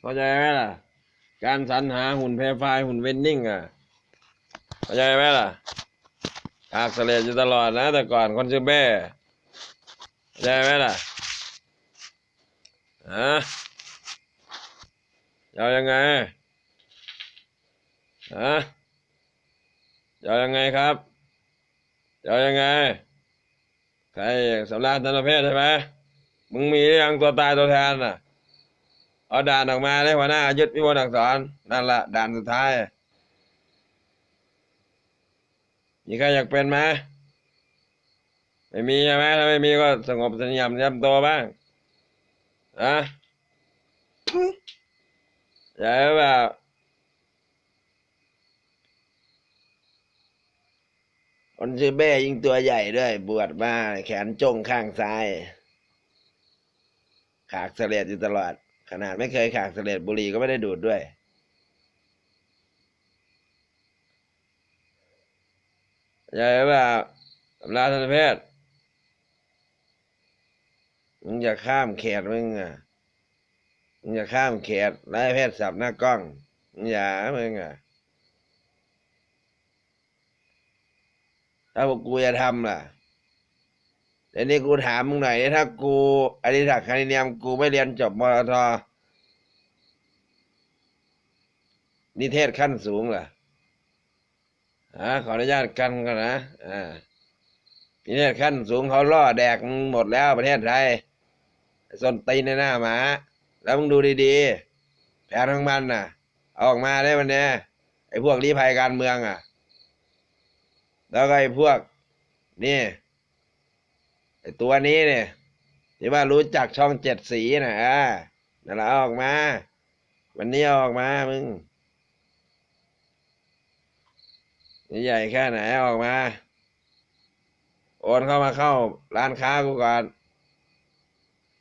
เข้าใจไหมล่ะ การสรรหาหุ่นเพไฟหุ่นเวนนิ่งอะเข้าใจไหมล่ะขากเสลดอยู่ตลอดนะ แต่ก่อนคนชื่อแบ้เข้าใจไหมล่ะฮะจะเอายังไงฮะจะเอายังไงครับจะเอายังไงใครสำราญธนเพศใช่ไหมมึงมีหรือยังตัวตายตัวแทนน่ะ เอาด่านออกมาได้หัวหน้ายึดพิมลอักษรนั่นละด่านสุดท้าย มีใครอยากเป็นไหมไม่มีใช่ไหมถ้าไม่มีก็สงบสงี่ยมเตรียมตัวบ้างอะอย่าแบบคนชื่อเบ้ยิงตัวใหญ่ด้วย บวชมาแขนจงข้างซ้าย ขากเสลดอยู่ตลอด ขนาดไม่เคยขากเสลดบุรีก็ไม่ได้ดูดด้วยใหญ่ว่าตำราทันตแพทย์มึงอย่าข้ามเขตมึงอะมึงอย่าข้ามเขตไล่แพทย์สับหน้ากล้องมึงอย่ามึงอะถ้าพวกกูจะทำล่ะ แต่นี่กูถามมึงหน่อยถ้ากูอดิศักดิ์คณิเนียมกูไม่เรียนจบมรทนิเทศขั้นสูงเหรอฮะขออนุญาตกันกันนะอ่านิเทศขั้นสูงเขาล่อแดกมึงหมดแล้วประเทศไทยส้นตีนในหน้าหมา แล้วมึงดูดีๆแผนของมันน่ะเอาออกมาได้มันเนี่ยไอ้พวกลีภัยการเมืองอะ แล้วก็ไอ้พวกนี่ ไอตัวนี้เนี่ยที่ว่ารู้จักช่องเจ็ดสีนะอ่านั่นแหละออกมา วันนี้ออกมามึงนี่ใหญ่แค่ไหนออกมา โอนเข้ามาเข้าร้านค้ากูก่อน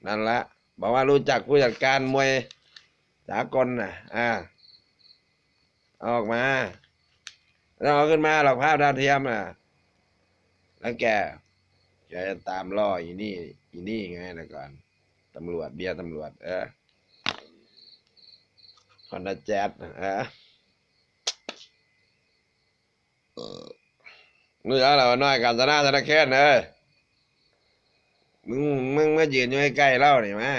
นั่นละบอกว่ารู้จักผู้จัดการมวยสากลน่ะ อ่า ออกมาแล้วเอาขึ้นมาหรอกภาพดาวเทียมน่ะ แล้วแก จะตามล่ออีนี่อีนี่ไงนะก่อนตำรวจเบียร์ตำรวจ เออคอนดาแจ๊ดเออเนึกแล้วน้อยการสนาธนาแค่นเออมึงมึงมายืนอยู่ใกล้ๆเล่าหนี่มา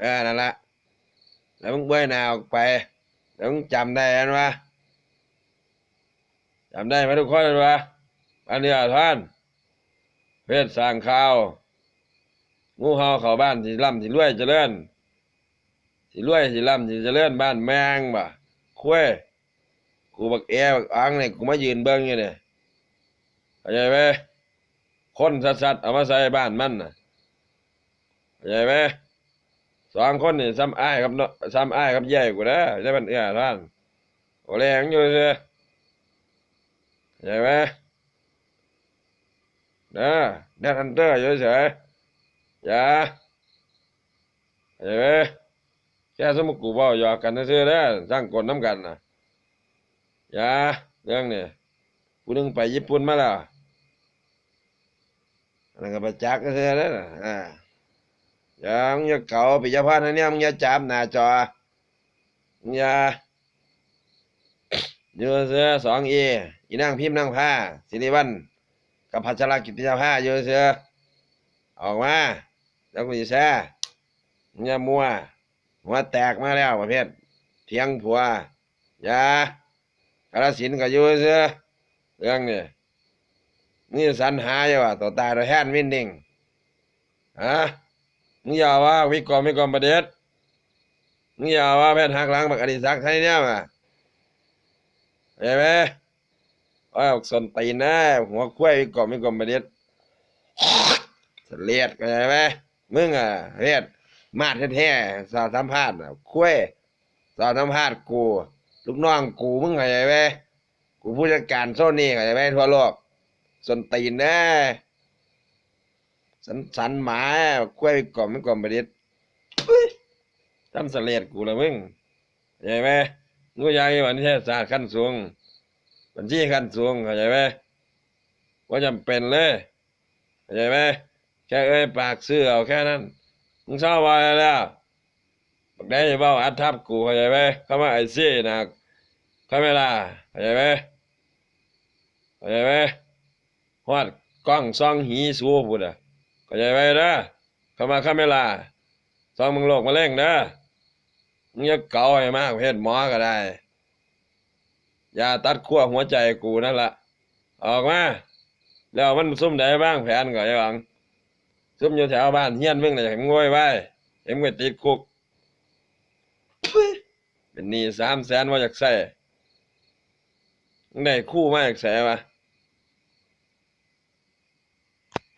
เออนั่นละแล้วมึงเบ้ยหนาออกไปแล้วมึงจำได้อันวะจำได้ไหมทุกคนอันวะอันนี้อะท่าน เพศสร้างข่าว งูเห่าเข้าบ้านสิร่ำสิรวยเจริญสิรวยสิร่ำสิเจริญบ้านแมงบ่คุ้ยกูบักแอบักอังเนี่ยกูมายืนเบิ่งอยู่เนี่ยเข้าใจไหมคนสัดๆเอามาใส่บ้านมันน่ะเข้าใจไหมสองคนนี่ซ้ำอ้ายกับเนาะซ้ำอ้ายกับใหญ่กูนะจะเป็นเอื้อท่านโอแรงอยู่เสียเข้าใจไหม นะแดนฮันเตอร์เฉยๆอย่าเห็นไหมแค่สมุกูเว้าหยอกกันซื่อๆเด้อสร้างกฎน้ำกันนะอย่าเรื่องนี้กูนึงไปญี่ปุ่นมาแล้วอันนั้นก็ประจักษ์ซื่อๆเด้น่ะอ่าอย่ามึงอย่าเก่าปิยพันธ์อันเนี้ยมึงอย่าจับหน้าจอมึงอย่าอยู่เสือสองเออีนั่งพิมพ์นั่งผ้าสิริวัล กับพัชรกิจยาผ้าเยอะเสือออกมาแล้วกูจะแซ่อย่ามัวหัวแตกมาแล้วประเภทเถียงผัวอย่ากระสินก็อยู่เสือเรื่องนี้นี่สรรหาอยู่ว่าตัวตายตัวแทนวินนิ่งฮะมึงอย่าว่าวิกรมวิกรมประเด็ดมึงอย่าว่าแพทย์หักหลังบักอดิศักดิ์ให้เนี่ยมาเห็นไหม อ้ยสนตีนนะหัวคุ้ยก่อไม่ก่อมไปเด็ดเลียดก็ใช่ไหมมึงอะเลียดมาดแท้ๆสาวสัมภาษณ์อะคุ้ยสาวสัมภาษณ์กู ลูกน้องกูมึงเข้าใจไหมกูผู้จัดการโซนี่เข้าใจไหมทั่วโลกสนตีนนะสันสันหมาคุ้ยก่อมไม่ก่อมไปเด็ดท่านเสลียดกูละมึงเข้าใจไหมงูยางวันนี้ศาสตร์ขั้นสูง บัญชีขั้นสูงเข้าใจไหมว่าจำเป็นเลยเข้าใจไหมแค่เอ้ยปากซื้อเอาแค่นั้นมึงชอบอะไรแล้วบักได้จะเบ้าอัดทับกูเข้าใจไหมเข้ามาไอซี่นะคาเมล่าเข้าใจไหมเข้าใจไหมฮอดกล้องซองหีสูพูดอะเข้าใจไหมเด้อเข้ามาคาเมล่าซองมึงโลกมาเล่งเด้อมึงอย่าเก่าให้มากเพศหมอก็ได้ อย่าตัดขั้วหัวใจกูนั่นละออกมาแล้วมันซุ่มไดบ้างแผนก่อนไอ้หวังซุ่มอยู่แถวบ้านเฮียนมึงน่ะอยากให้มึงโวยไว้เอ็นงไปติดคุกเป็นหนี้สามแสนว่าอยากใส่ได้คู่มาอยากใส่ปะ